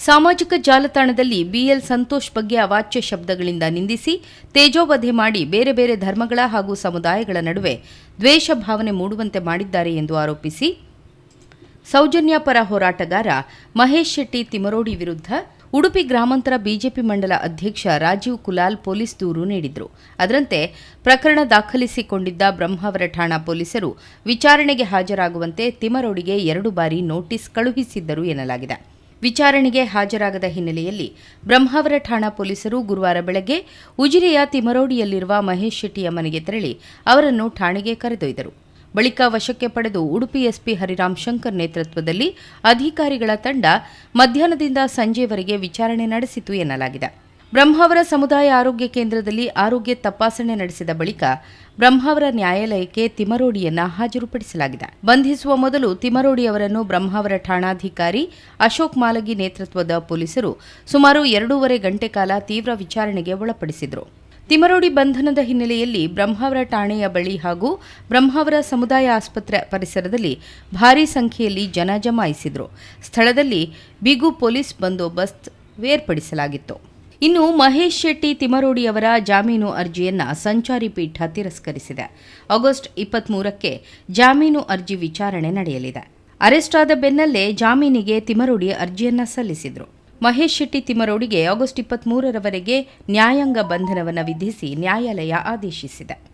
ಸಾಮಾಜಿಕ ಜಾಲತಾಣದಲ್ಲಿ ಬಿಎಲ್ ಸಂತೋಷ್ ಬಗ್ಗೆ ಅವಾಚ್ಯ ಶಬ್ದಗಳಿಂದ ನಿಂದಿಸಿ ತೇಜೋವಧೆ ಮಾಡಿ ಬೇರೆ ಬೇರೆ ಧರ್ಮಗಳ ಹಾಗೂ ಸಮುದಾಯಗಳ ನಡುವೆ ದ್ವೇಷ ಭಾವನೆ ಮೂಡುವಂತೆ ಮಾಡಿದ್ದಾರೆ ಎಂದು ಆರೋಪಿಸಿ ಸೌಜನ್ಯ ಪರ ಹೋರಾಟಗಾರ ಮಹೇಶ್ ಶೆಟ್ಟಿ ತಿಮರೋಡಿ ವಿರುದ್ಧ ಉಡುಪಿ ಗ್ರಾಮಾಂತರ ಬಿಜೆಪಿ ಮಂಡಲ ಅಧ್ಯಕ್ಷ ರಾಜೀವ್ ಕುಲಾಲ್ ಪೊಲೀಸ್ ದೂರು ನೀಡಿದರು. ಅದರಂತೆ ಪ್ರಕರಣ ದಾಖಲಿಸಿಕೊಂಡಿದ್ದ ಬ್ರಹ್ಮಾವರ ಠಾಣಾ ಪೊಲೀಸರು ವಿಚಾರಣೆಗೆ ಹಾಜರಾಗುವಂತೆ ತಿಮರೋಡಿಗೆ ಎರಡು ಬಾರಿ ನೋಟಿಸ್ ಕಳುಹಿಸಿದ್ದರು ಎನ್ನಲಾಗಿದೆ. ವಿಚಾರಣೆಗೆ ಹಾಜರಾಗದ ಹಿನ್ನೆಲೆಯಲ್ಲಿ ಬ್ರಹ್ಮಾವರ ಠಾಣಾ ಪೊಲೀಸರು ಗುರುವಾರ ಬೆಳಗ್ಗೆ ಉಜಿರೆಯ ತಿಮರೋಡಿಯಲ್ಲಿರುವ ಮಹೇಶ್ ಶೆಟ್ಟಿಯ ಮನೆಗೆ ತೆರಳಿ ಅವರನ್ನು ಠಾಣೆಗೆ ಕರೆದೊಯ್ದರು. ಬಳಿಕ ವಶಕ್ಕೆ ಪಡೆದು ಉಡುಪಿ ಎಸ್ಪಿ ಹರಿರಾಮ್ ಶಂಕರ್ ನೇತೃತ್ವದಲ್ಲಿ ಅಧಿಕಾರಿಗಳ ತಂಡ ಮಧ್ಯಾಹ್ನದಿಂದ ಸಂಜೆವರೆಗೆ ವಿಚಾರಣೆ ನಡೆಸಿತು ಎನ್ನಲಾಗಿದೆ. ಬ್ರಹ್ಮಾವರ ಸಮುದಾಯ ಆರೋಗ್ಯ ಕೇಂದ್ರದಲ್ಲಿ ಆರೋಗ್ಯ ತಪಾಸಣೆ ನಡೆಸಿದ ಬಳಿಕ ಬ್ರಹ್ಮಾವರ ನ್ಯಾಯಾಲಯಕ್ಕೆ ತಿಮರೋಡಿಯನ್ನ ಹಾಜರುಪಡಿಸಲಾಗಿದೆ. ಬಂಧಿಸುವ ಮೊದಲು ತಿಮರೋಡಿ ಅವರನ್ನು ಬ್ರಹ್ಮಾವರ ಠಾಣಾಧಿಕಾರಿ ಅಶೋಕ್ ಮಾಲಗಿ ನೇತೃತ್ವದ ಪೊಲೀಸರು ಸುಮಾರು ಎರಡೂವರೆ ಗಂಟೆ ಕಾಲ ತೀವ್ರ ವಿಚಾರಣೆಗೆ ಒಳಪಡಿಸಿದರು. ತಿಮರೋಡಿ ಬಂಧನದ ಹಿನ್ನೆಲೆಯಲ್ಲಿ ಬ್ರಹ್ಮಾವರ ಠಾಣೆಯ ಬಳಿ ಹಾಗೂ ಬ್ರಹ್ಮಾವರ ಸಮುದಾಯ ಆಸ್ಪತ್ರೆ ಪರಿಸರದಲ್ಲಿ ಭಾರೀ ಸಂಖ್ಯೆಯಲ್ಲಿ ಜನ ಜಮಾಯಿಸಿದರು. ಸ್ಥಳದಲ್ಲಿ ಬಿಗು ಪೊಲೀಸ್ ಬಂದೋಬಸ್ತ್ ಏರ್ಪಡಿಸಲಾಗಿತ್ತು. ಇನ್ನು ಮಹೇಶ್ ಶೆಟ್ಟಿ ತಿಮರೋಡಿ ಅವರ ಜಾಮೀನು ಅರ್ಜಿಯನ್ನು ಸಂಚಾರಿ ಪೀಠ ತಿರಸ್ಕರಿಸಿದೆ. ಆಗಸ್ಟ್ ಇಪ್ಪತ್ಮೂರಕ್ಕೆ ಜಾಮೀನು ಅರ್ಜಿ ವಿಚಾರಣೆ ನಡೆಯಲಿದೆ. ಅರೆಸ್ಟ್ ಆದ ಬೆನ್ನಲ್ಲೇ ಜಾಮೀನಿಗೆ ತಿಮರೋಡಿ ಅರ್ಜಿಯನ್ನ ಸಲ್ಲಿಸಿದ್ರು. ಮಹೇಶ್ ಶೆಟ್ಟಿ ತಿಮರೋಡಿಗೆ ಆಗಸ್ಟ್ ಇಪ್ಪತ್ಮೂರರವರೆಗೆ ನ್ಯಾಯಾಂಗ ಬಂಧನವನ್ನು ವಿಧಿಸಿ ನ್ಯಾಯಾಲಯ ಆದೇಶಿಸಿದೆ.